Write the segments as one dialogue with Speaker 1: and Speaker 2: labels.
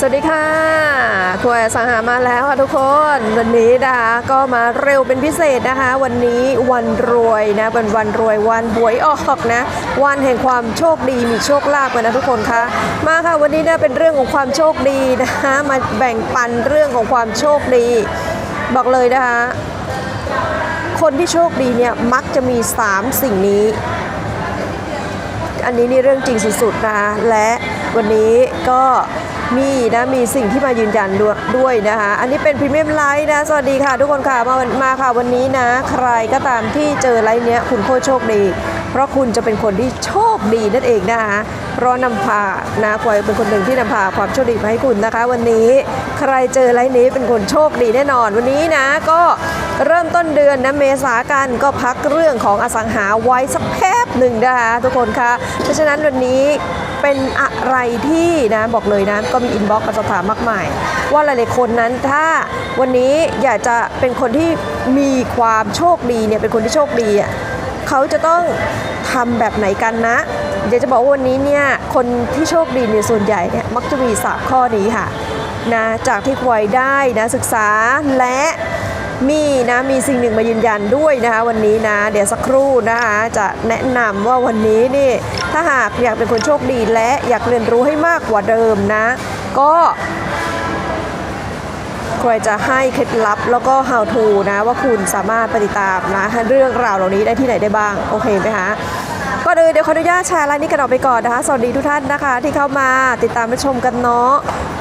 Speaker 1: สวัสดีค่ะครัวสังหามาแล้วค่ะทุกคน วันนี้นะคะก็มาเร็วเป็นพิเศษนะคะ วันนี้วันรวยนะเป็นวันรวยวันหวยออกนะ วันแห่งความโชคดีมีโชคลาภกันนะทุกคนคะมาค่ะวันนี้นะเป็นเรื่องของความโชคดีนะคะมาแบ่งปันเรื่องของความโชคดี บอกเลยนะคะคนที่โชคดีเนี่ยมักจะมี 3 สิ่งนี้ อันนี้นี่เรื่องจริงสุดๆนะคะและวันนี้ก็ มีนะมีสิ่งที่มายืนยันด้วยวยนะคะอันนี้เป็นพรีเมียมไลท์นะสวัสดีค่ะ ทุกคนค่ะมามาค่ะวันนี้นะ ใครก็ตามที่เจอไลท์เนี้ยคุณโคตรโชคดี เพราะคุณจะเป็นคนที่โชคดีนั่นเองนะคะเพราะนำพานะควายเป็นคนหนึ่งที่นำพาความโชคดีมาให้คุณนะคะ วันนี้ใครเจอไลท์นี้เป็นคนโชคดีแน่นอน วันนี้นะก็เริ่มต้นเดือนนะเมษากันก็พักเรื่องของอสังหาไว้สักแป๊บหนึ่งนะคะทุกคนคะเพราะฉะนั้นวันนี้ เป็นอะไรที่นะบอกเลยนะก็มีอินบ็อกซ์มาสอบถามมากมาย ว่าหลายๆคนนั้นถ้าวันนี้อยากจะเป็นคนที่มีความโชคดีเนี่ยเป็นคนที่โชคดีอะเขาจะต้องทำแบบไหนกันนะ เดี๋ยวจะบอกว่าวันนี้เนี่ยคนที่โชคดีเนี่ยส่วนใหญ่เนี่ยมักจะมีสามข้อนี้ค่ะนะจากที่ควายได้นะศึกษาและ มีนะมีสิ่งหนึ่งมายืนยันด้วยนะคะวันนี้นะ เดี๋ยวสักครู่นะคะจะแนะนำว่าวันนี้นี่ถ้าหากอยากเป็นคนโชคดีและอยากเรียนรู้ให้มากกว่าเดิมนะ ก็ครจะให้เคล็ดลับแล้วก็ how to นะ ว่าคุณสามารถปฏิตามนะเรื่องราวเหล่านี้ได้ที่ไหนได้บ้าง โอเคไหมคะ ก็เลยเดี๋ยวขออนุญาตแชร์ไลน์นี้กันออกไปก่อนนะคะ สวัสดีทุกท่านนะคะ ที่เข้ามาติดตามรับชมกันเนาะ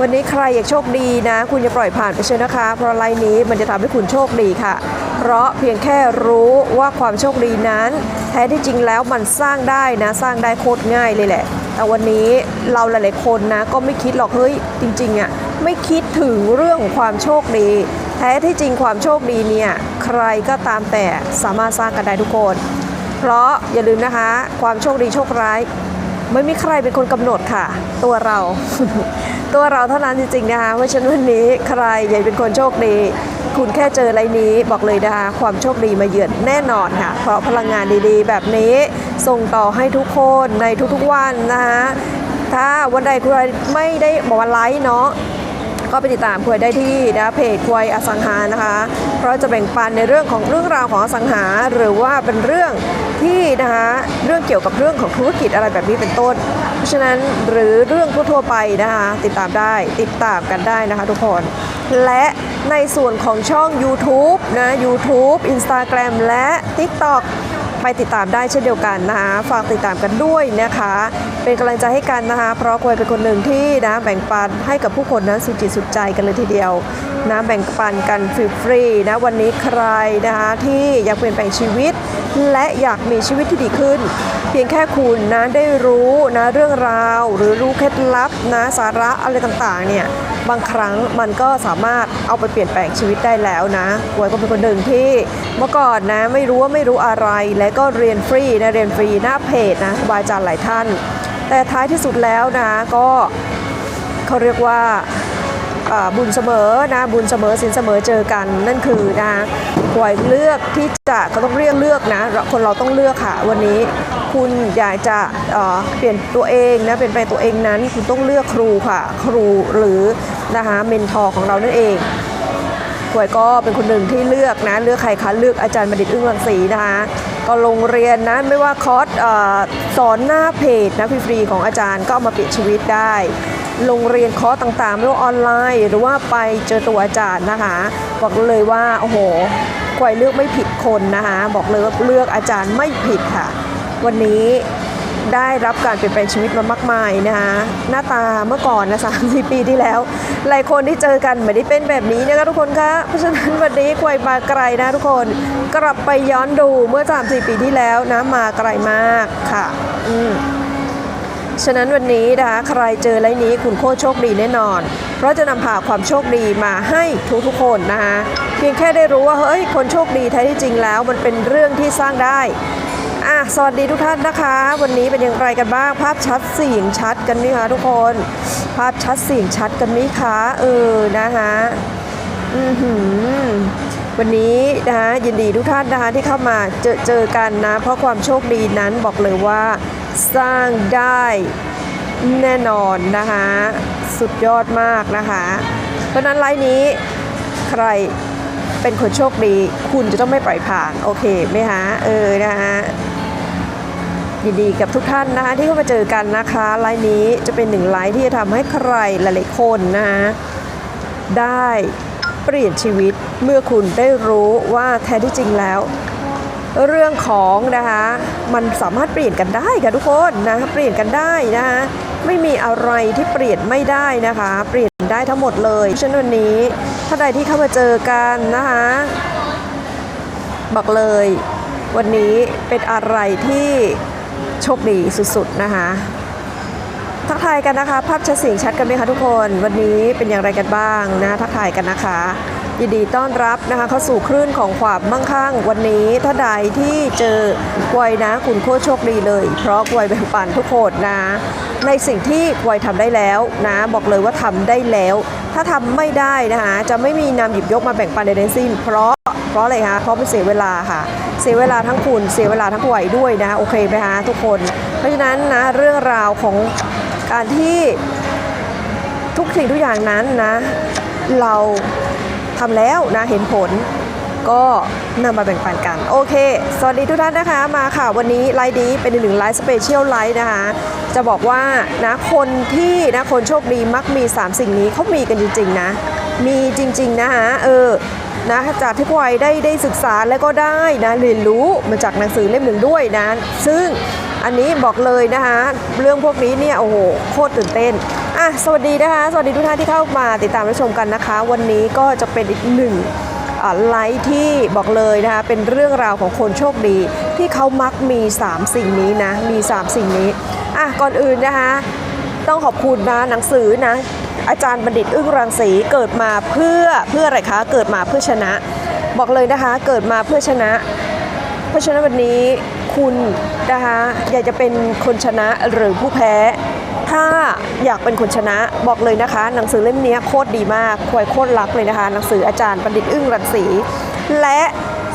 Speaker 1: วันนี้ใครอยากโชคดีนะ คุณจะปล่อยผ่านไปเช่นะคะ เพราะไลน์นี้มันจะทำให้คุณโชคดีค่ะ เพราะเพียงแค่รู้ว่าความโชคดีนั้น แท้ที่จริงแล้วมันสร้างได้นะ สร้างได้โคตรง่ายเลยแหละ แต่วันนี้เราหลาย ๆ คนนะก็ไม่คิดหรอก เฮ้ย จริงๆอะไม่คิดถึงเรื่องของความโชคดี แท้ที่จริงความโชคดีเนี่ยใครก็ตามแต่สามารถสร้างกันได้ทุกคน ราะอย่าลืมนะคะ ความโชคดีโชคร้าย ไม่มีใครเป็นคนกำหนดค่ะ ตัวเรา ตัวเราเท่านั้นจริงๆนะคะเพราะฉะนั้นวันนี้ใครอยากเป็นคนโชคดี คุณแค่เจออะไรนี้บอกเลยนะคะความโชคดีมาเยือนแน่นอนค่ะ เพราะพลังงานดีๆ แบบนี้ส่งต่อให้ทุกคนในทุกๆวันนะคะถ้าวันใดคุณไม่ได้บอกว่าไลฟ์เนาะ ก็ไปติดตามควยได้ที่นะเพจควยอสังหานะคะ เพราะจะแบ่งปันในเรื่องของเรื่องราวของอสังหา หรือว่าเป็นเรื่องที่นะคะเรื่องเกี่ยวกับเรื่องของธุรกิจอะไรแบบนี้เป็นต้น เพราะฉะนั้นหรือเรื่องทั่วไปนะคะติดตามได้ติดตามกันได้นะคะทุกคน และในส่วนของช่อง YouTube นะ YouTube Instagram และ TikTok ไปติดตามได้เช่นเดียวกันนะคะฝากติดตามกันด้วยนะคะ เป็นกำลังใจให้กันนะคะ เพราะควยเป็นคนหนึ่งที่นะแบ่งปันให้กับผู้คนนั้นสุจิตสุดใจกันเลยทีเดียวนะแบ่งปันกันฟรีๆนะวันนี้ใครนะคะที่อยากเปลี่ยนแปลงชีวิต และอยากมีชีวิตที่ดีขึ้น เพียงแค่คุณนะได้รู้นะเรื่องราว หรือรู้เคล็ดลับนะสาระอะไรต่างๆเนี่ย บางครั้งมันก็สามารถเอาไปเปลี่ยนแปลงชีวิตได้แล้วนะกวยก็เป็นคนหนึ่งที่เมื่อก่อนนะไม่รู้ว่าไม่รู้อะไร และก็เรียนฟรีนะเรียนฟรีหน้าเพจนะครูบาอาจารย์หลายท่าน แต่ท้ายที่สุดแล้วนะก็เขาเรียกว่าบุญเสมอนะบุญเสมอสินเสมอเจอกันนั่นคือนะหวยเลือกที่จะก็ต้องเรียกเลือกนะ คนเราต้องเลือกค่ะวันนี้ คุณอยากจะเเปลี่ยนตัวเองนะเปลี่ยนแปตัวเองนั้น คุณต้องเลือกครูค่ะ ครูหรือนะคะเมนทอร์ของเรานั่นเองหวยก็เป็นคนหนึ่งที่เลือกนะเลือกใครคะเลือกอาจารย์บัณฑิตอึ้งรังสีนะคะก็ลงเรียนนะไม่ว่าคอร์สอสอนหน้าเพจนะฟรีๆของอาจารย์ก็เอามาเปลี่ยนชีวิตได้โรงเรียนคอร์สต่างๆ ไม่ว่าออนไลน์ หรือว่าไปเจอตัวอาจารย์นะคะบอกเลยว่าโอ้โหกวยเลือกไม่ผิดคนนะคะบอกเลยว่าเลือกอาจารย์ไม่ผิดค่ะ วันนี้ได้รับการเปลี่ยนแปลงชีวิตมามากมายนะคะหน้าตาเมื่อก่อนนะสามสี่ปีที่แล้ว หลายคนที่เจอกันไม่ได้เป็นแบบนี้นะคะทุกคนคะเพราะฉะนั้นวันนี้กวยมาไกลนะทุกคนกลับไปย้อนดูเมื่อ3ามสี่ปีที่แล้วนะมาไกลมากค่ะอืมฉะนั้นวันนี้นะคะใครเจอไรนี้คุณโคตรโชคดีแน่นอน เพราะจะนำพาความโชคดีมาให้ทุกๆคนนะคะเพียงแค่ได้รู้ว่าเฮ้ยคนโชคดีแท้ที่จริงแล้ว มันเป็นเรื่องที่สร้างได้ อะสวัสดีทุกท่านนะคะ วันนี้เป็นอย่างไรกันบ้าง ภาพชัดเสียงชัดกันไหมคะทุกคน ภาพชัดเสียงชัดกันไหมคะเออนะคะอือหือวันนี้นะคะยินดีทุกท่านนะคะที่เข้ามาเจอเจอกันนะ เพราะความโชคดีนั้นบอกเลยว่าสร้างได้แน่นอนนะคะสุดยอดมากนะคะ เพราะฉะนั้นไลน์นี้ใครเป็นคนโชคดี คุณจะต้องไม่ปล่อยผ่าน โอเคไหมคะเออนะคะ ยินดีกับทุกท่านนะคะ ที่เข้ามาเจอกันนะคะไลน์นี้จะเป็นหนึ่งไลน์ที่จะทำให้ใครหลายๆคนนะคะได้เปลี่ยนชีวิตเมื่อคุณได้รู้ว่าแท้ที่จริงแล้ว เรื่องของนะคะมันสามารถเปลี่ยนกันได้ค่ะทุกคนนะคะเปลี่ยนกันได้นะคะไม่มีอะไรที่เปลี่ยนไม่ได้นะคะ เปลี่ยนได้ทั้งหมดเลยเพราะฉะนั้นวันนี้ถ้าใดที่เข้ามาเจอกันนะคะบอกเลยวันนี้เป็นอะไรที่ โชคดีสุดๆนะคะทักทายกันนะคะ ภาพชัดเสียงชัดกันไหมคะทุกคน วันนี้เป็นอย่างไรกันบ้างนะทักทายกันนะคะ ยินดีต้อนรับนะคะเข้าสู่คลื่นของความมั่งคั่ง วันนี้ถ้าใดที่เจอกวยนะคุณโคตรโชคดีเลย เพราะกวยแบ่งปันทุกคนนะ ในสิ่งที่กวยทำได้แล้วนะ บอกเลยว่าทำได้แล้ว ถ้าทำไม่ได้นะคะจะไม่มีนำหยิบยกมาแบ่งปันใดทั้งสิ้น เพราะเพราะอะไรคะเพราะมันเสียเวลาค่ะ เสียเวลาทั้งคุณเสียเวลาทั้งกวยด้วยนะโอเคไหมคะทุกคน เพราะฉะนั้นนะเรื่องราวของการที่ทุกสิ่งทุกอย่างนั้นนะ เราทำแล้วนะเห็นผลก็นำมาแบ่งปันกัน โอเค สวัสดีทุกท่านนะคะ มาค่ะ วันนี้ไลฟ์นี้เป็นหนึ่งไลฟ์สเปเชียลไลฟ์นะคะ จะบอกว่านะคนที่นะคนโชคดีมักมี 3 สิ่งนี้เขามีกันจริง ๆ นะ มีจริง ๆ นะคะเออ นะจากที่พวกไอได้ได้ศึกษาแล้วก็ได้นะเรียนรู้มาจากหนังสือเล่มหนึ่งด้วยนะ ซึ่งอันนี้บอกเลยนะคะเรื่องพวกนี้เนี่ยโอ้โหโคตรตื่นเต้นอะสวัสดีนะคะ สวัสดีทุกท่านที่เข้ามาติดตามรับชมกันนะคะ วันนี้ก็จะเป็นอีกหนึ่งไลฟ์ที่บอกเลยนะคะเป็นเรื่องราวของคนโชคดี ที่เขามักมี 3 สิ่งนี้นะมี 3 สิ่งนี้อะก่อนอื่นนะคะต้องขอบคุณนะหนังสือนะ อาจารย์บัณฑิตอึ้งรังสีเกิดมาเพื่อเพื่ออะไรคะเกิดมาเพื่อชนะ บอกเลยนะคะเกิดมาเพื่อชนะ เพราะฉะนั้นวันนี้คุณนะคะอยากจะเป็นคนชนะหรือผู้แพ้ ถ้าอยากเป็นคนชนะบอกเลยนะคะ หนังสือเล่มนี้โคตรดีมากควยโคตรรักเลยนะคะ หนังสืออาจารย์บัณฑิตอึ้งรังสีและ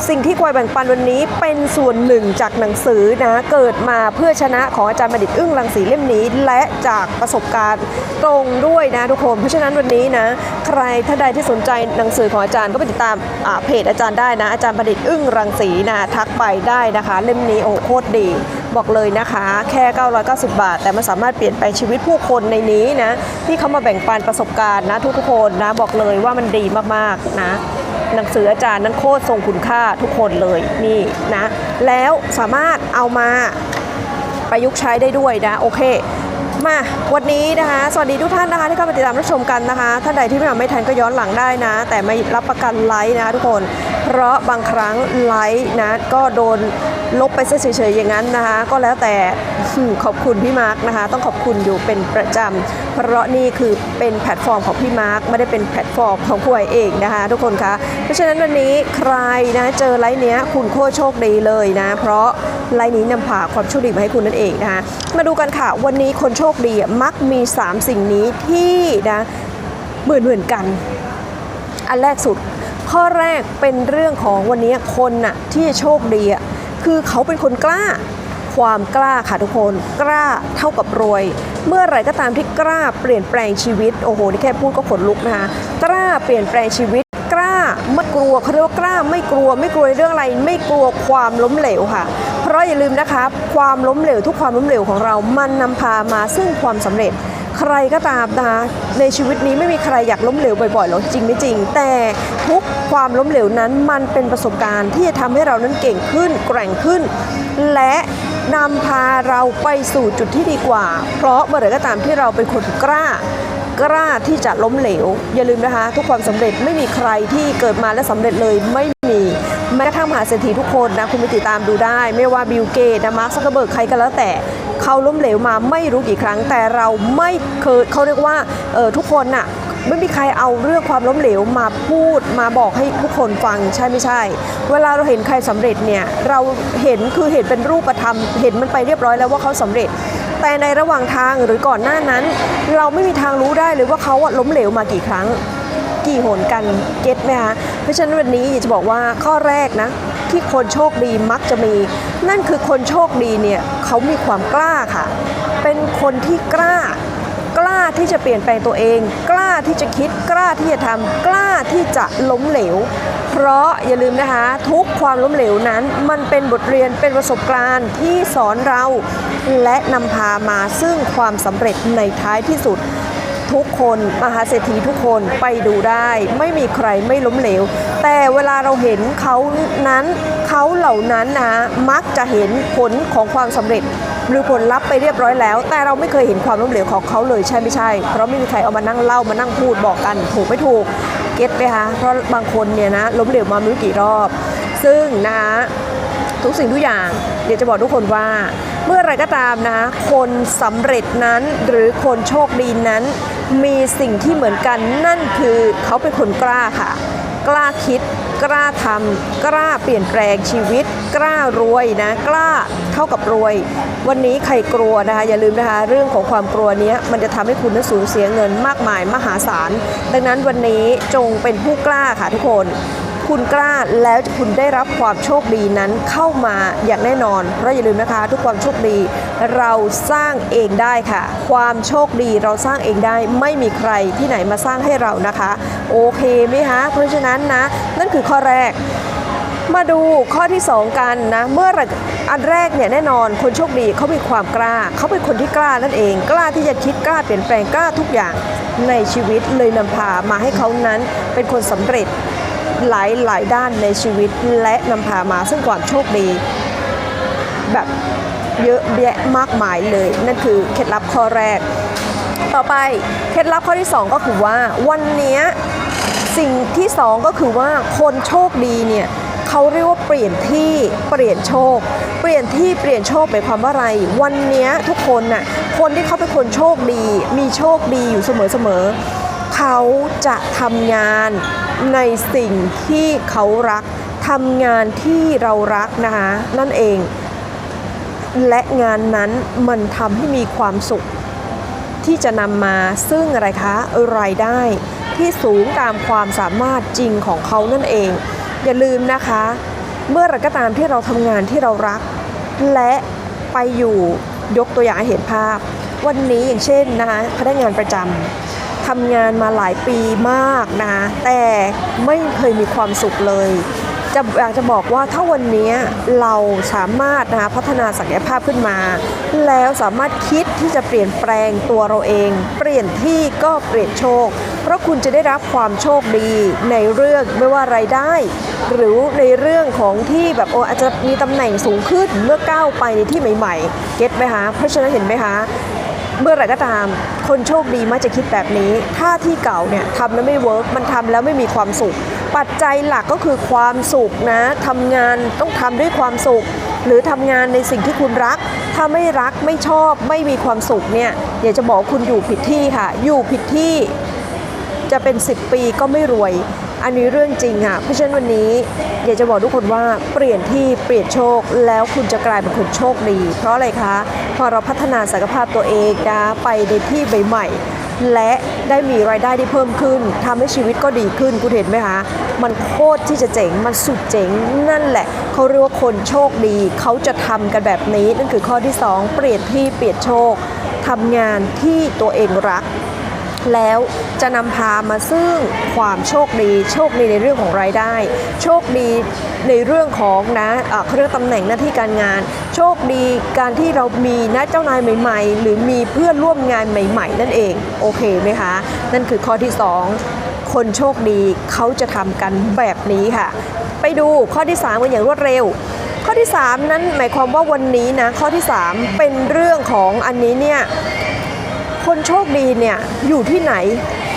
Speaker 1: สิ่งที่ควายแบ่งปันวันนี้เป็นส่วนหนึ่งจากหนังสือนะเกิดมาเพื่อชนะของอาจารย์บัณฑิตอึ้งรังสีเล่มนี้ และจากประสบการณ์ตรงด้วยนะทุกคนเพราะฉะนั้นวันนี้นะใครถ้าใดที่สนใจหนังสือของอาจารย์ก็ไปติดตามอ่าเพจอาจารย์ได้นะอาจารย์บัณฑิตอึ้งรังสีนะทักไปได้นะคะ เล่มนี้โอ้โหโคตรดีบอกเลยนะคะ แค่ 990 บาท แต่มันสามารถเปลี่ยนแปลงชีวิตผู้คนในนี้นะที่เขามาแบ่งปันประสบการณ์นะทุกๆคนนะบอกเลยว่ามันดีมากๆนะ หนังสืออาจารย์นั้นโคตรทรงคุณค่าทุกคนเลยนี่นะแล้วสามารถเอามาประยุกต์ใช้ได้ด้วยนะโอเคมาวันนี้นะคะ สวัสดีทุกท่านนะคะที่เข้ามาติดตามรับชมกันนะคะ ท่านใดที่ไม่มาไม่ทันก็ย้อนหลังได้นะ แต่ไม่รับประกันไลค์นะคะทุกคน เพราะบางครั้งไลค์นะก็โดน ลบไปซะเฉยๆอย่างนั้นนะคะ ก็แล้วแต่ขอบคุณพี่มาร์กนะคะ ต้องขอบคุณอยู่เป็นประจำเพราะนี่คือเป็นแพลตฟอร์มของพี่มาร์กไม่ได้เป็นแพลตฟอร์มของผู้ใหญ่เองนะคะ ทุกคนคะเพราะฉะนั้นวันนี้ใครนะเจอไลฟ์เนี้ยคุณโคตรโชคดีเลยนะ เพราะไลฟ์นี้นำพาความโชคดีมาให้คุณนั่นเองนะคะมาดูกันค่ะ วันนี้คนโชคดีมักมี 3 สิ่งนี้ที่นะเหมือนเหมือนๆกัน อันแรกสุด ข้อแรกเป็นเรื่องของวันนี้คนน่ะที่โชคดีอะ คือเขาเป็นคนกล้า ความกล้าค่ะทุกคน กล้าเท่ากับรวย เมื่อไรก็ตามที่กล้าเปลี่ยนแปลงชีวิต โอ้โห นี่แค่พูดก็ขนลุกนะคะ กล้าเปลี่ยนแปลงชีวิต กล้าไม่กลัวเขาเรียกว่ากล้าไม่กลัว ไม่กลัวเรื่องอะไร ไม่กลัวความล้มเหลวค่ะ เพราะอย่าลืมนะคะ ความล้มเหลวทุกความล้มเหลวของเรา มันนำพามาซึ่งความสำเร็จ ใครก็ตามนะคะในชีวิตนี้ไม่มีใครอยากล้มเหลวบ่อยๆหรอกจริงไม่จริง แต่ทุกความล้มเหลวนั้นมันเป็นประสบการณ์ที่จะทำให้เรานั้นเก่งขึ้น แกร่งขึ้น และนำพาเราไปสู่จุดที่ดีกว่า เพราะเมื่อไหร่ก็ตามที่เราเป็นคนกล้ากล้าที่จะล้มเหลว อย่าลืมนะคะ ทุกความสำเร็จไม่มีใครที่เกิดมาและสำเร็จเลยไม่มี แม้กระทั่งมหาเศรษฐีทุกคนนะ คุณไปติดตามดูได้ ไม่ว่าบิลเกตนะมาร์คซักเบิร์กใครก็แล้วแต่ เขาล้มเหลวมาไม่รู้กี่ครั้ง แต่เราไม่เคยเขาเรียกว่าทุกคนน่ะไม่มีใครเอาเรื่องความล้มเหลวมาพูดมาบอกให้ทุกคนฟังใช่ไม่ใช่ เวลาเราเห็นใครสำเร็จเนี่ยเราเห็นคือเห็นเป็นรูปธรรม เห็นมันไปเรียบร้อยแล้วว่าเขาสำเร็จ แต่ในระหว่างทางหรือก่อนหน้านั้น เราไม่มีทางรู้ได้เลยว่าเขาล้มเหลวมากี่ครั้ง กี่หนกันเก็ตไหมคะเพราะฉะนั้นวันนี้อยากจะบอกว่าข้อแรกนะ ที่คนโชคดีมักจะมี นั่นคือคนโชคดีเนี่ยเขามีความกล้าค่ะ เป็นคนที่กล้ากล้าที่จะเปลี่ยนแปลงตัวเอง กล้าที่จะคิดกล้าที่จะทำกล้าที่จะล้มเหลว เพราะอย่าลืมนะคะ ทุกความล้มเหลวนั้น มันเป็นบทเรียนเป็นประสบการณ์ที่สอนเรา และนำพามาซึ่งความสำเร็จในท้ายที่สุด ทุกคนมหาเศรษฐีทุกคนไปดูได้ ไม่มีใครไม่ล้มเหลว แต่เวลาเราเห็นเขานั้นเขาเหล่านั้นนะมักจะเห็นผลของความสำเร็จหรือผลลัพธ์ไปเรียบร้อยแล้ว แต่เราไม่เคยเห็นความล้มเหลวของเขาเลยใช่ไม่ใช่ เพราะไม่มีใครเอามานั่งเล่ามานั่งพูดบอกกัน ถูกไม่ถูกเก็ตไหมคะเพราะบางคนเนี่ยนะล้มเหลวมาไม่รู้กี่รอบ ซึ่งนะทุกสิ่งทุกอย่างเดี๋ยวจะบอกทุกคนว่า เมื่อไรก็ตามนะ คนสำเร็จนั้นหรือคนโชคดีนั้น มีสิ่งที่เหมือนกันนั่นคือเขาเป็นคนกล้าค่ะ กล้าคิด กล้าทำกล้าเปลี่ยนแปลงชีวิต กล้ารวยนะ กล้าเท่ากับรวย วันนี้ใครกลัวนะคะอย่าลืมนะคะ เรื่องของความกลัวนี้มันจะทำให้คุณนั้นสูญเสียเงินมากมายมหาศาล ดังนั้นวันนี้จงเป็นผู้กล้าค่ะทุกคน คุณกล้าแล้วคุณได้รับความโชคดีนั้นเข้ามาอย่างแน่นอน เพราะอย่าลืมนะคะ ทุกความโชคดีเราสร้างเองได้ค่ะ ความโชคดีเราสร้างเองได้ไม่มีใครที่ไหนมาสร้างให้เรานะคะ โอเคไหมคะเพราะฉะนั้นนะ นั่นคือข้อแรกมาดูข้อที่ 2 กันนะ เมื่อร่อันแรกเนี่ยแน่นอนคนโชคดีเขามีความกล้า เขาเป็นคนที่กล้านั่นเองกล้าที่จะคิดกล้าเปลี่ยนแปลงกล้าทุกอย่างในชีวิตเลยนำพามาให้เขานั้นเป็นคนสำเร็จ หลายหลายด้านในชีวิตและนำพามาซึ่งความโชคดี แบบเยอะแยะมากมายเลย นั่นคือเคล็ดลับข้อแรก ต่อไปเคล็ดลับข้อที่ 2 ก็คือว่าวันนี้สิ่งที่ 2 ก็คือว่าคนโชคดีเนี่ยเขาเรียกว่าเปลี่ยนที่เปลี่ยนโชค เปลี่ยนที่เปลี่ยนโชคหมายความว่าอะไร วันนี้ทุกคนน่ะคนที่เขาเป็นคนโชคดี มีโชคดีอยู่เสมอๆ เขาจะทำงานในสิ่งที่เขารักทำงานที่เรารักนะคะนั่นเอง และงานนั้นมันทำให้มีความสุข ที่จะนำมาซึ่งอะไรคะรายได้ที่สูงตามความสามารถจริงของเขานั่นเอง อย่าลืมนะคะ เมื่อไรก็ตามที่เราทำงานที่เรารัก และไปอยู่ยกตัวอย่างให้เห็นภาพ วันนี้อย่างเช่นนะคะพนักงานประจำ ทำงานมาหลายปีมากนะคะแต่ไม่เคยมีความสุขเลยจะอยากจะบอกว่าถ้าวันนี้เราสามารถนะคะพัฒนาศักยภาพขึ้นมา แล้วสามารถคิดที่จะเปลี่ยนแปลงตัวเราเอง เปลี่ยนที่ก็เปลี่ยนโชค เพราะคุณจะได้รับความโชคดีในเรื่องไม่ว่ารายได้ หรือในเรื่องของที่แบบโออาจจะมีตำแหน่งสูงขึ้นเมื่อก้าวไปในที่ใหม่ๆ เก็ตไหมคะเพราะฉะนั้นเห็นไหมคะ เมื่อไหร่ก็ตาม คนโชคดีมักจะคิดแบบนี้ ถ้าที่เก่าเนี่ยทำแล้วไม่เวิร์กมันทำแล้วไม่มีความสุข ปัจจัยหลักก็คือความสุขนะทำงานต้องทำด้วยความสุข หรือทำงานในสิ่งที่คุณรัก ถ้าไม่รักไม่ชอบไม่มีความสุขเนี่ยอยากจะบอกคุณอยู่ผิดที่ค่ะ อยู่ผิดที่จะเป็น 10 ปีก็ไม่รวย อันนี้เรื่องจริงค่ะ เพราะฉะนั้นวันนี้อยากจะบอกทุกคนว่าเปลี่ยนที่เปลี่ยนโชค แล้วคุณจะกลายเป็นคนโชคดี เพราะอะไรคะ พอเราพัฒนาศักยภาพตัวเองนะไปในที่ใหม่ๆและได้มีรายได้ที่เพิ่มขึ้นทำให้ชีวิตก็ดีขึ้นคุณเห็นไหมคะ มันโคตรที่จะเจ๋ง มันสุดเจ๋ง นั่นแหละเขาเรียกว่าคนโชคดี เขาจะทำกันแบบนี้ นั่นคือข้อที่สองเปลี่ยนที่เปลี่ยนโชคทำงานที่ตัวเองรัก แล้วจะนำพามาซึ่งความโชคดี โชคดีในเรื่องของรายได้ โชคดีในเรื่องของนะเอ่อเขาเรียกตำแหน่งหน้าที่การงาน โชคดีการที่เรามีนะเจ้านายใหม่ ๆ หรือมีเพื่อนร่วมงานใหม่ ๆ นั่นเองโอเคไหมคะ นั่นคือข้อที่สองคนโชคดีเขาจะทำกันแบบนี้ค่ะ ไปดูข้อที่ 3 กันอย่างรวดเร็วข้อที่ 3 นั้นหมายความว่าวันนี้นะข้อที่ 3 เป็นเรื่องของอันนี้เนี่ย คนโชคดีเนี่ยอยู่ที่ไหน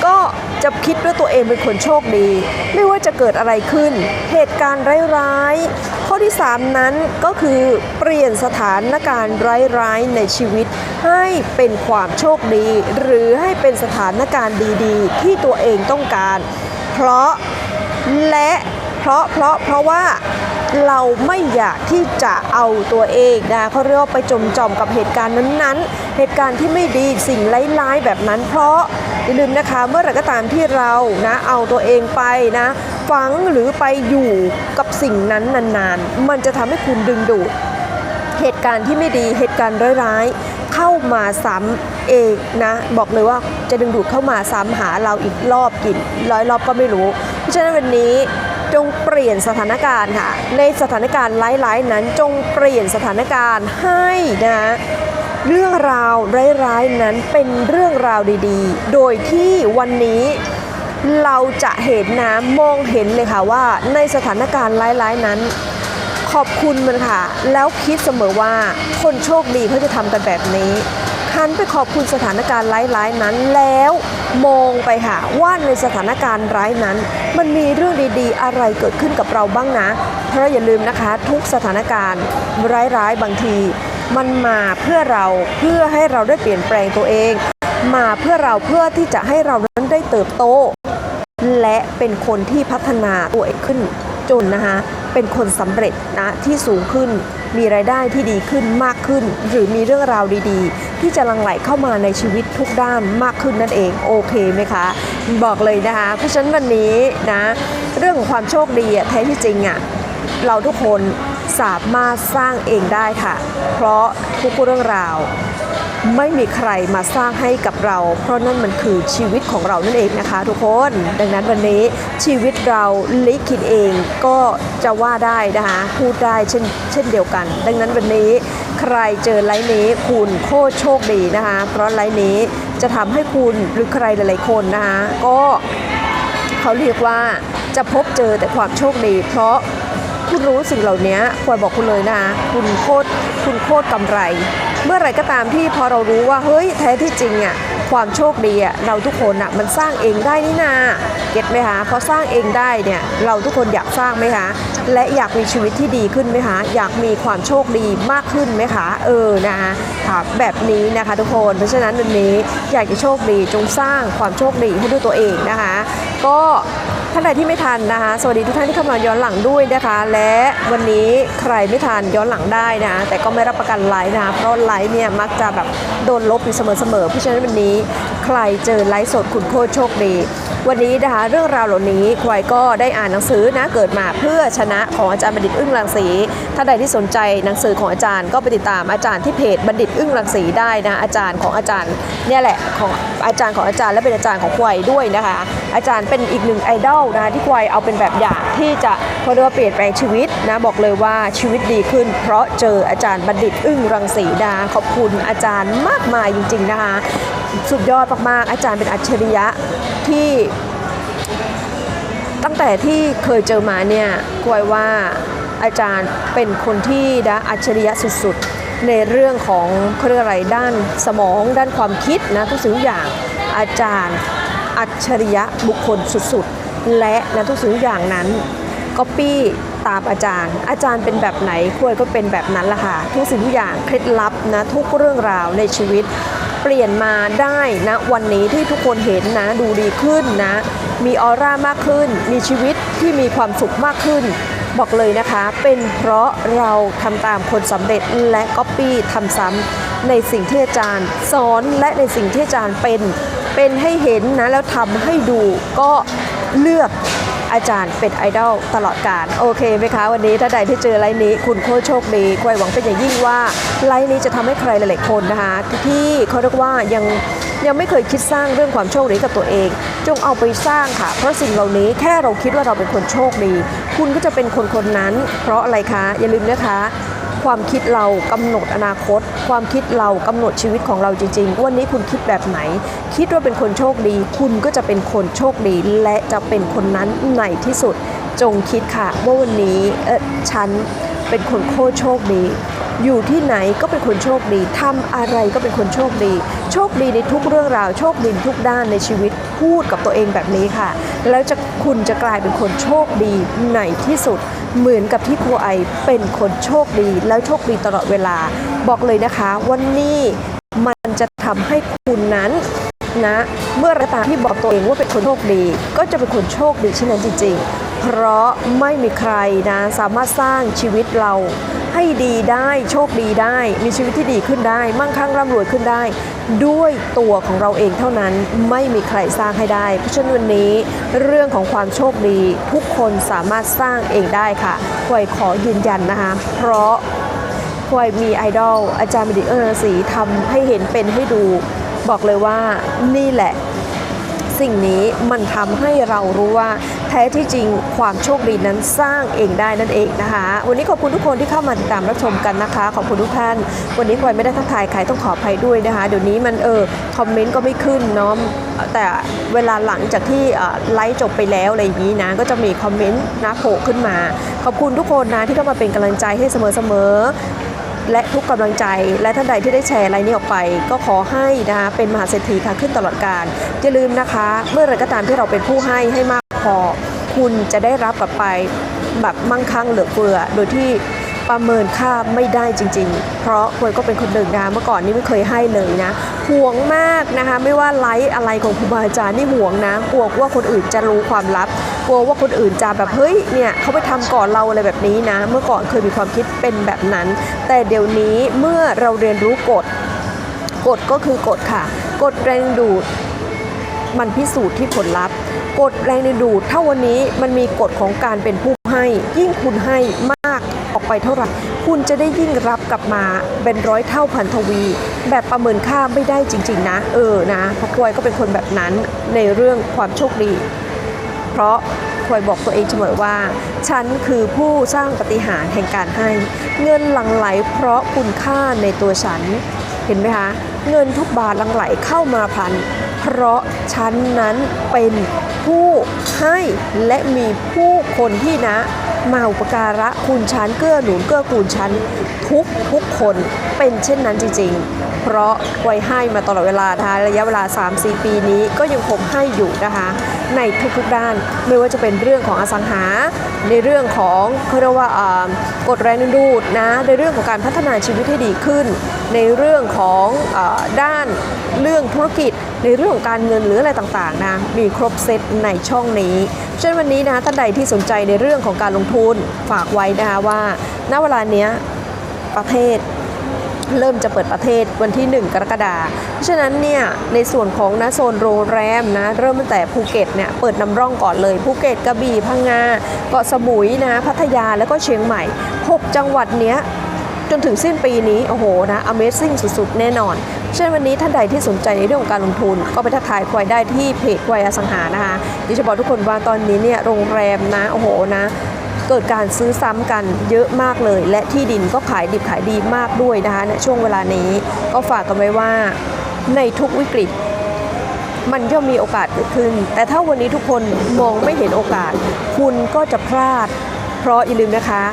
Speaker 1: ก็จะคิดว่าตัวเองเป็นคนโชคดี ไม่ว่าจะเกิดอะไรขึ้น เหตุการณ์ร้ายๆข้อที่ 3 นั้นก็คือเปลี่ยนสถานการณ์ร้ายๆในชีวิต ให้เป็นความโชคดี หรือให้เป็นสถานการณ์ดีๆ ที่ตัวเองต้องการ เพราะและเพราะเพราะเพราะว่า เราไม่อยากที่จะเอาตัวเองนะเขาเรียกว่าไปจมจอมกับเหตุการณ์นั้นๆ เหตุการณ์ที่ไม่ดีสิ่งร้ายๆแบบนั้น เพราะอย่าลืมนะคะเมื่อไหร่ก็ตามที่เรานะเอาตัวเองไปนะฝังหรือไปอยู่กับสิ่งนั้นนานๆ มันจะทำให้คุณดึงดูดเหตุการณ์ที่ไม่ดีเหตุการณ์ร้ายๆเข้ามาซ้ำเองนะ บอกเลยว่าจะดึงดูดเข้ามาซ้ำหาเราอีกรอบกี่ร้อยรอบก็ไม่รู้ เพราะฉะนั้นวันนี้ จงเปลี่ยนสถานการณ์ค่ะ ในสถานการณ์ร้ายๆนั้นจงเปลี่ยนสถานการณ์ให้นะเรื่องราวร้ายๆนั้นเป็นเรื่องราวดีๆ โดยที่วันนี้เราจะเห็นนะมองเห็นเลยค่ะว่าในสถานการณ์ร้ายๆนั้น ขอบคุณมันค่ะ แล้วคิดเสมอว่าคนโชคดีเขาจะทำกันแบบนี้ คันไปขอบคุณสถานการณ์ร้ายๆนั้นแล้วมองไปค่ะว่าในสถานการณ์ร้ายนั้น มันมีเรื่องดีๆ อะไรเกิดขึ้นกับเราบ้างนะ เพราะอย่าลืมนะคะ ทุกสถานการณ์ร้ายๆบางที มันมาเพื่อเราเพื่อให้เราได้เปลี่ยนแปลงตัวเอง มาเพื่อเราเพื่อที่จะให้เรานั้นได้เติบโต และเป็นคนที่พัฒนาตัวเองขึ้นจนนะคะ เป็นคนสำเร็จนะที่สูงขึ้น มีรายได้ที่ดีขึ้นมากขึ้น หรือมีเรื่องราวดีๆ ที่จะลังไหลเข้ามาในชีวิตทุกด้านมากขึ้นนั่นเองโอเคไหมคะ บอกเลยนะคะเพราะฉะนั้นวันนี้นะเรื่องของความโชคดีแท้ที่จริงอะเราทุกคนสามารถสร้างเองได้ค่ะ เพราะทุกเรื่องราว ไม่มีใครมาสร้างให้กับเรา เพราะนั่นมันคือชีวิตของเรานั่นเองนะคะทุกคน ดังนั้นวันนี้ชีวิตเราลิขิตเองก็จะว่าได้นะคะพูดได้เช่นเช่นเดียวกัน ดังนั้นวันนี้ใครเจอไลน์นี้คุณโคตรโชคดีนะคะเพราะไลน์นี้จะทำให้คุณหรือใครหลายๆคนนะคะก็เขาเรียกว่าจะพบเจอแต่ความโชคดี เพราะ คุณรู้สิ่งเหล่านี้ควรบอกคุณเลยนะ คุณโคตรคุณโคตรกำไร เมื่อไรก็ตามที่พอเรารู้ว่าเฮ้ยแท้ที่จริงอะความโชคดีอะเราทุกคนอะมันสร้างเองได้นี่นาเก็ตไหมคะพอสร้างเองได้เนี่ยเราทุกคนอยากสร้างไหมคะและอยากมีชีวิตที่ดีขึ้นไหมคะอยากมีความโชคดีมากขึ้นไหมคะเออนะคะแบบนี้นะคะทุกคนเพราะฉะนั้นวันนี้อยากจะโชคดีจงสร้างความโชคดีให้ด้วยตัวเองนะคะ ก็ ท่านใดที่ไม่ทันนะคะ สวัสดีทุกท่านที่เข้ามาย้อนหลังด้วยนะคะ และวันนี้ใครไม่ทันย้อนหลังได้นะ แต่ก็ไม่รับประกันไลฟ์นะคะเพราะไลฟ์เนี่ยมักจะแบบโดนลบอยู่เสมอๆเพราะฉะนั้นวันนี้ ใครเจอไลฟ์สดคุณโคตรโชคดี วันนี้นะคะเรื่องราวเหล่านี้ควายก็ได้อ่านหนังสือนะเกิดมาเพื่อชนะของอาจารย์บัณฑิตอึ้งรังสีท่านใดที่สนใจหนังสือของอาจารย์ก็ไปติดตามอาจารย์ที่เพจบัณฑิตอึ้งรังสีได้นะอาจารย์ของอาจารย์เนี่ยแหละของอาจารย์ของอาจารย์และเป็นอาจารย์ของควายด้วยนะคะ อาจารย์เป็นอีกหนึ่งไอดอลนะคะที่ควายเอาเป็นแบบอย่างที่จะเขาเรียกว่าเปลี่ยนแปลงชีวิตนะบอกเลยว่าชีวิตดีขึ้น เพราะเจออาจารย์บัณฑิตอึ้งรังสีดาขอบคุณอาจารย์มากมายจริง ๆ นะคะ สุดยอดมากๆ อาจารย์เป็นอัจฉริยะที่ตั้งแต่ที่เคยเจอมาเนี่ยกวยว่าอาจารย์เป็นคนที่นะอัจฉริยะสุดๆ ในเรื่องของเขาเรียกอะไรด้านสมองด้านความคิดนะทุกสิ่งทุกอย่างอาจารย์อัจฉริยะบุคคลสุดๆ และนะทุกสิ่งทุกอย่างนั้นก็ปี้ตามอาจารย์ อาจารย์เป็นแบบไหนควยก็เป็นแบบนั้นละค่ะทุกสิ่งทุกอย่างเคล็ดลับนะทุกเรื่องราวในชีวิต เปลี่ยนมาได้นะวันนี้ที่ทุกคนเห็นนะดูดีขึ้นนะ มีออร่ามากขึ้น มีชีวิตที่มีความสุขมากขึ้น บอกเลยนะคะ เป็นเพราะเราทำตามคนสำเร็จและก๊อปปี้ทำซ้ำในสิ่งที่อาจารย์สอนและในสิ่งที่อาจารย์เป็น เป็นให้เห็นนะแล้วทำให้ดูก็เลือก อาจารย์เป็นไอดอลตลอดกาลโอเคไหมคะวันนี้ถ้าใดที่เจอไลน์นี้ คุณโคตรโชคดีควยหวังเป็นอย่างยิ่งว่าไลน์นี้จะทำให้ใครหลายๆคนนะคะที่เขาเรียกว่ายังยังไม่เคยคิดสร้างเรื่องความโชคดีกับตัวเอง จงเอาไปสร้างค่ะ เพราะสิ่งเหล่านี้แค่เราคิดว่าเราเป็นคนโชคดี คุณก็จะเป็นคนคนนั้น เพราะอะไรคะ อย่าลืมนะคะ ความคิดเรากำหนดอนาคต ความคิดเรากำหนดชีวิตของเราจริงๆ วันนี้คุณคิดแบบไหน คิดว่าเป็นคนโชคดี คุณก็จะเป็นคนโชคดี และจะเป็นคนนั้นในที่สุด จงคิดค่ะว่าวันนี้เออฉันเป็นคนโคตรโชคดี อยู่ที่ไหนก็เป็นคนโชคดีทำอะไรก็เป็นคนโชคดี โชคดีในทุกเรื่องราวโชคดีทุกด้านในชีวิตพูดกับตัวเองแบบนี้ค่ะ แล้วจะคุณจะกลายเป็นคนโชคดีในที่สุด เหมือนกับที่ครูไอเป็นคนโชคดี แล้วโชคดีตลอดเวลา บอกเลยนะคะวันนี้มันจะทำให้คุณนั้น นะ เมื่อไรตาที่บอกตัวเองว่าเป็นคนโชคดี ก็จะเป็นคนโชคดีเช่นนั้นจริง ๆ เพราะไม่มีใครนะสามารถสร้างชีวิตเราให้ดีได้โชคดีได้ มีชีวิตที่ดีขึ้นได้ มั่งคั่งร่ำรวยขึ้นได้ ด้วยตัวของเราเองเท่านั้นไม่มีใครสร้างให้ได้ เพราะฉะนั้นวันนี้เรื่องของความโชคดีทุกคนสามารถสร้างเองได้ค่ะควยขอยืนยันนะคะ เพราะควยมีไอดอลอาจารย์บดิเออร์ศรีทำให้เห็นเป็นให้ดู บอกเลยว่านี่แหละ สิ่งนี้มันทำให้เรารู้ว่าแท้ที่จริงความโชคดีนั้นสร้างเองได้นั่นเองนะคะ วันนี้ขอบคุณทุกคนที่เข้ามาติดตามรับชมกันนะคะ ขอบคุณทุกท่าน วันนี้คอยไม่ได้ทักทายใครต้องขออภัยด้วยนะคะ เดี๋ยวนี้มันเออคอมเมนต์ก็ไม่ขึ้นเนาะแต่เวลาหลังจากที่ไลฟ์จบไปแล้วอะไรอย่างนี้นะ ก็จะมีคอมเมนต์นะโผล่ขึ้นมา ขอบคุณทุกคนนะที่เข้ามาเป็นกำลังใจให้เสมอๆ และทุกกำลังใจ และท่านใดที่ได้แชร์ไลน์นี้ออกไป ก็ขอให้นะคะเป็นมหาเศรษฐีค่ะขึ้นตลอดการอย่าลืมนะคะ เมื่อไรก็ตามที่เราเป็นผู้ให้ให้มากพอ คุณจะได้รับกลับไปแบบมั่งคั่งเหลือเฟือโดยที่ ประเมินค่าไม่ได้จริง ๆ เพราะควยก็เป็นคนหนึ่งนะเมื่อก่อนนี่ไม่เคยให้เลยนะห่วงมากนะคะไม่ว่าไลฟ์อะไรของครูบาอาจารย์นี่ห่วงนะกลัวว่าคนอื่นจะรู้ความลับกลัวว่าคนอื่นจะแบบเฮ้ยเนี่ยเขาไปทำก่อนเราอะไรแบบนี้นะ เมื่อก่อนเคยมีความคิดเป็นแบบนั้น แต่เดี๋ยวนี้เมื่อเราเรียนรู้กฎกฎก็คือกฎค่ะกฎแรงดูด มันพิสูจน์ที่ผลลัพธ์ กฎแรงดึงดูดถ้าวันนี้มันมีกฎของการเป็นผู้ให้ ยิ่งคุณให้มากออกไปเท่าไหร่คุณจะได้ยิ่งรับกลับมาเป็นร้อยเท่าพันทวี แบบประเมินค่าไม่ได้จริง ๆ นะ เออนะเพราะกลวยก็เป็นคนแบบนั้นในเรื่องความโชคดี เพราะคอยบอกตัวเองเสมอว่า ฉันคือผู้สร้างปฏิหารแห่งการให้ เงินหลั่งไหลเพราะคุณค่าในตัวฉัน เห็นไหมคะ เงินทุกบาทหลั่งไหลเข้ามาพัน เพราะฉันนั้นเป็นผู้ให้และมีผู้คนที่นะ มาอุปการะคุณฉันเกื้อหนุนเกื้อกูลฉัน ทุกทุกคนเป็นเช่นนั้นจริง ๆ เพราะไว้ให้มาตลอดเวลานะคะระยะเวลา 3-4 ปีนี้ก็ยังคงให้อยู่นะคะในทุกๆด้านไม่ว่าจะเป็นเรื่องของอสังหา ในเรื่องของเขาเรียกว่ากฎแรงดึงดูดนะในเรื่องของการพัฒนาชีวิตให้ดีขึ้น ในเรื่องของอด้านเรื่องธุรกิจในเรื่องของการเงินหรืออะไรต่างๆนะมีครบเซตในช่องนี้เช่นวันนี้นะท่านใดที่สนใจในเรื่องของการลงทุนฝากไว้นะคะว่าณเวลาเนี้ย ประเทศ เริ่มจะเปิดประเทศวันที่ 1 กรกฎาคมเพราะฉะนั้นเนี่ยในส่วนของนะโซนโรงแรมนะเริ่มตั้งแต่ภูเก็ตเนี่ยเปิดนำร่องก่อนเลยภูเก็ตกระบี่พังงาเกาะสมุยนะพัทยาแล้วก็เชียงใหม่ 6 จังหวัดเนี้ยจนถึงสิ้นปีนี้ โอ้โหนะ Amazing สุดๆ แน่นอนเช่นวันนี้ท่านใดที่สนใจในเรื่องของการลงทุน ก็ไปทักทายควายได้ที่เพจควายอสังหานะคะดิฉันบอกทุกคนว่าตอนนี้เนี่ยโรงแรมนะ โอ้โหนะ เกิดการซื้อซ้ำกันเยอะมากเลย และที่ดินก็ขายดิบขายดีมากด้วยนะคะในช่วงเวลานี้ก็ฝากกันไว้ว่าในทุกวิกฤตมันย่อมมีโอกาสเกิดขึ้น แต่ถ้าวันนี้ทุกคนมองไม่เห็นโอกาส คุณก็จะพลาด เพราะอย่าลืมนะคะ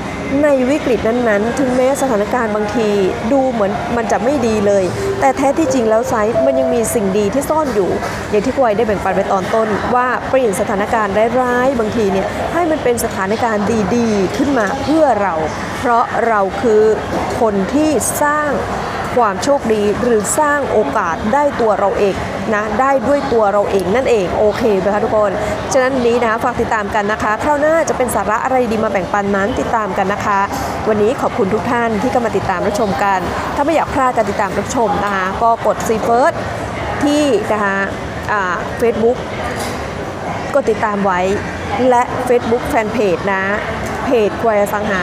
Speaker 1: ในวิกฤตนั้นๆ ถึงแม้สถานการณ์บางที ดูเหมือนมันจะไม่ดีเลย แต่แท้ที่จริงแล้วไซส์มันยังมีสิ่งดีที่ซ่อนอยู่ อย่างที่ควยได้แบ่งปันไปตอนต้น ว่าเปลี่ยนสถานการณ์ร้ายๆบางทีเนี่ยให้มันเป็นสถานการณ์ดีๆ ขึ้นมาเพื่อเรา เพราะเราคือคนที่สร้าง ความโชคดีหรือสร้างโอกาสได้ตัวเราเองนะได้ด้วยตัวเราเองนั่นเองโอเคไหมคะทุกคน ฉะนั้นนี้นะฝากติดตามกันนะคะ คราวหน้าจะเป็นสาระอะไรดีมาแบ่งปันนั้นติดตามกันนะคะ วันนี้ขอบคุณทุกท่านที่เข้ามาติดตามรับชมกัน ถ้าไม่อยากพลาดการติดตามรับชมนะคะก็กดซีเฟิร์สที่นะคะเฟซบุ๊กกดติดตามไว้และ Facebook Fanpage นะ เพจควายสังหา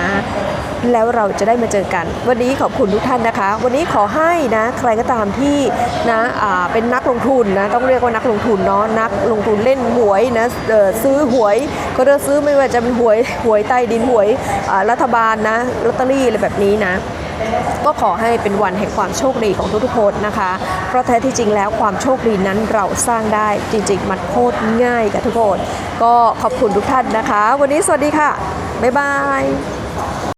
Speaker 1: แล้วเราจะได้มาเจอกัน วันนี้ขอบคุณทุกท่านนะคะ วันนี้ขอให้นะใครก็ตามที่นะเป็นนักลงทุนนะต้องเรียกว่านักลงทุนเนาะนักลงทุนเล่นหวยนะซื้อหวยก็เลือกซื้อไม่ว่าจะเป็นหวยหวยใต้ดินหวยรัฐบาลนะลอตเตอรี่อะไรแบบนี้นะก็ขอให้เป็นวันแห่งความโชคดีของทุกๆคนนะคะ เพราะแท้ที่จริงแล้วความโชคดีนั้นเราสร้างได้จริง ๆ มันโคตรง่ายกับทุกคน ก็ขอบคุณทุกท่านนะคะ วันนี้สวัสดีค่ะ บ๊ายบาย